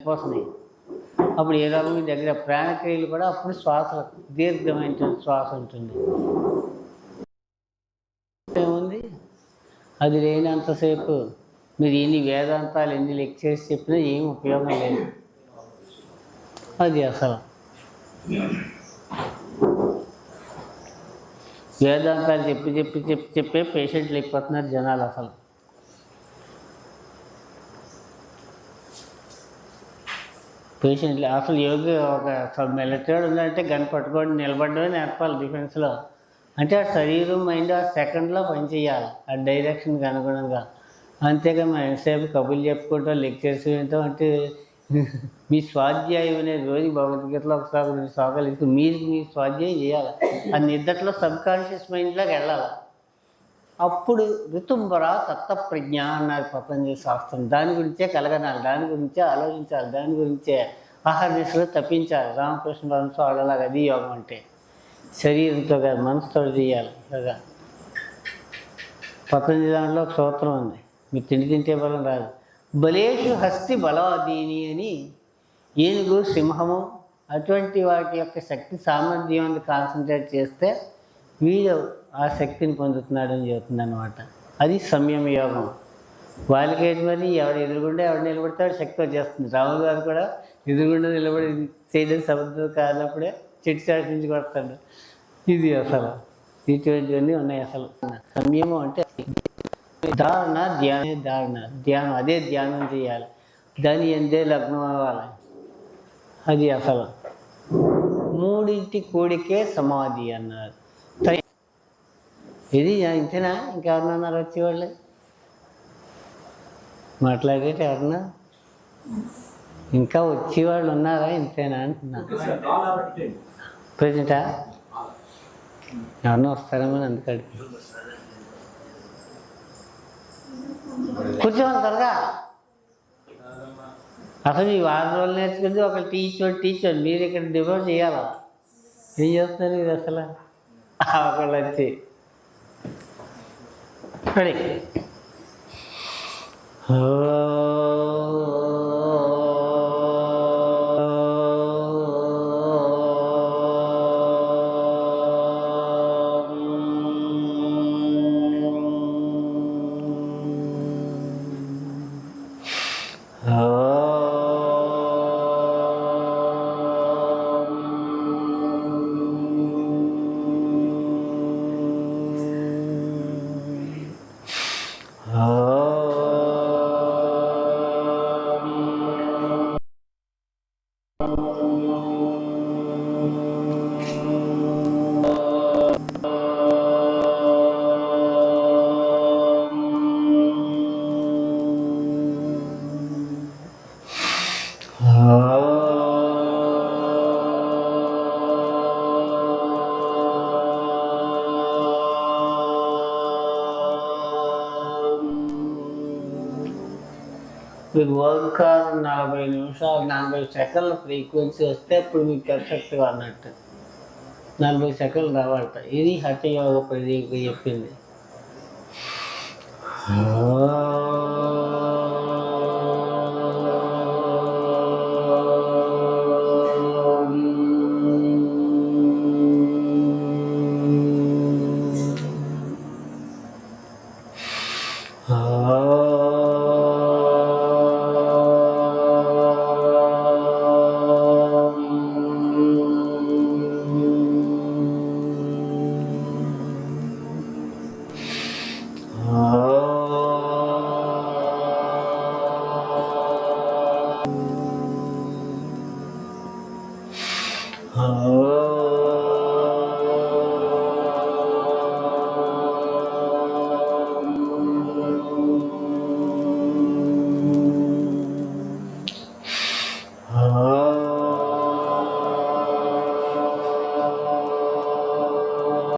పోతున్నాయి అప్పుడు ఏ రకమైన మీ దగ్గర ప్రాణక్రియలు కూడా అప్పుడు శ్వాస దీర్ఘమైన శ్వాస ఉంటుంది. ఏముంది? అది లేనంతసేపు మీరు ఎన్ని వేదాంతాలు ఎన్ని లెక్చర్స్ చెప్పినా ఏం ఉపయోగం లేదు. అది అసలు. వేదాంతాలు చెప్పి చెప్పి చెప్పి చెప్పే పేషెంట్లు అయిపోతున్నారు జనాలు అసలు. పేషెంట్లు అసలు యోగి ఒక మిలిటరీ ఉందంటే గన్ పట్టుకొని నిలబడమే నేర్పాలి డిఫెన్స్లో. అంటే ఆ శరీరం మైండ్ ఆ సెకండ్లో పనిచేయాలి ఆ డైరెక్షన్కి అనుగుణంగా. అంతేగా మనం ఎంతసేపు కబుర్లు చెప్పుకుంటాం లెక్చర్స్ వింటాం అంటే మీ స్వాధ్యాయం అనేది రోజు భగవద్గీతలో ఒకసారి రెండు శ్లోకాలు తీసుకుని మీరు మీ స్వాధ్యాయం చేయాలి. ఆ నిద్దట్లో సబ్కాన్షియస్ మైండ్లోకి వెళ్ళాలి. అప్పుడు ఋతుంబర తత్వప్రజ్ఞ అన్నారు పతంజలి శాస్త్రం. దాని గురించే కలగనాలి దాని గురించే ఆలోచించాలి దాని గురించే ఆహార తప్పించాలి రామకృష్ణ మనసు ఆడలాగా అది యోగం అంటే. శరీరంతో కాదు మనసుతో చేయాలి కదా. పతంజలి దానిలో ఒక సూత్రం ఉంది. మీరు తిండి తింటే బలం రాదు. బలేషు హస్తి బలాదీని అని ఏనుగు సింహము అటువంటి వాటి యొక్క శక్తి సామర్థ్యం కాన్సన్ట్రేట్ చేస్తే వీళ్ళు ఆ శక్తిని పొందుతున్నాడని చెబుతుంది అనమాట అది సంయమ యోగం. వాళ్ళకేంటి మరి ఎవరు ఎదురుగుండా ఎవరు నిలబడితే శక్తి వచ్చేస్తుంది. రాములు గారు కూడా ఎదురుగుండా నిలబడి చేయడం సముద్రం కానప్పుడే చెట్టు చాటు నుంచి కొడతాడు. ఇది అసలు. ఇటువంటివన్నీ ఉన్నాయి అసలు. సంయమం అంటే ధారణ ధ్యానే ధారణ. ధ్యానం అదే ధ్యానం చేయాలి. దాని ఎందే లగ్నం అవ్వాలి. అది అసలు. మూడింటి కూడికే సమాధి అన్నారు. ఇది ఇంతేనా? ఇంకెవరన్నా వచ్చేవాళ్ళు? మాట్లాడేటి ఎవరన్నా ఇంకా వచ్చేవాళ్ళు ఉన్నారా? ఇంతేనా అంటున్నా. ప్రజెంటా ఎవరన్నా వస్తారేమో అందుకడి కూర్చోవాలి త్వరగా. అసలు ఈ వారం రోజులు నేర్చుకుంటే ఒక టీచర్ టీచర్ మీరు ఇక్కడ డివోట్ చేయాలా? ఏం చేస్తున్నారు మీరు అసలు? ఒకళ్ళు వచ్చి. రెడీ మీకు ఓంకారం నలభై నిమిషాలు నలభై సెకండ్ల ఫ్రీక్వెన్సీ వస్తే అప్పుడు మీకు పర్ఫెక్ట్గా అన్నట్టు. నలభై సెకండ్లు రావాలట ఇది హఠయోగ ప్రదీప్ చెప్పింది. Oh